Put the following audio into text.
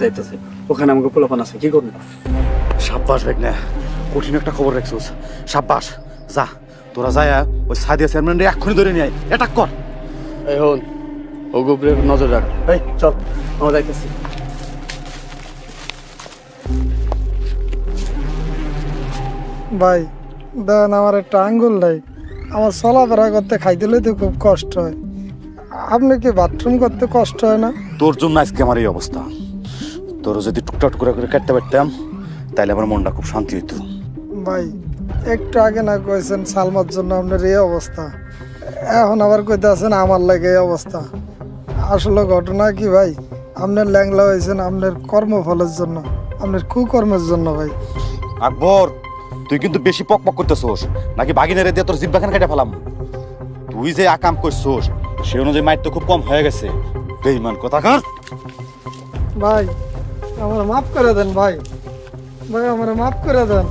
যাইতেছে। ওখানে আমাকে পোলাপান আছে কি করব? সাব্বাস বেগ না কঠিন একটা খবর রাখছিস। সাব্বাস যা তোরা যায় ওই সাদিয়া চেয়ারম্যান এক্ষুনি ধরে নিয়ে অ্যাটাক কর। এই হন ও গোবরে নজর রাখ। এই চল আমরা যাইতেছি। ভাই দেন আমার একটা আঙ্গুল নাই আমার চলাফেরা করতে খাইতে লইতে খুব কষ্ট হয়। আপনি কি বাথরুম করতে কষ্ট হয় না? তোর জন্য আজকে আমার এই অবস্থা। তোর যদি টুকটাক করে করে কাটতে পারতাম তাহলে আমার মনটা খুব শান্তি হইতো। ভাই একটু আগে না কয়েছেন সালমার জন্য আপনার এই অবস্থা। এখন আবার কইতে আছেন আমার লাগে এই অবস্থা। আসলে ঘটনা কি ভাই? আপনার ল্যাংলা হয়েছেন আপনার কর্মফলের জন্য আপনার কুকর্মের জন্য ভাই। আকবর তুই কিন্তু বেশি পক পক করতেছোস। নাকি বাগিনারে দিয়ে তোর জিব্বাখান কেটে ফেলাম? তুই যে আকাম করছোস সে অনুযায়ী মাইর তো খুব কম হয়ে গেছে। বেইমান কথা কার। ভাই আমার মাফ করে দেন ভাই। ভাই আমার মাফ করে দেন।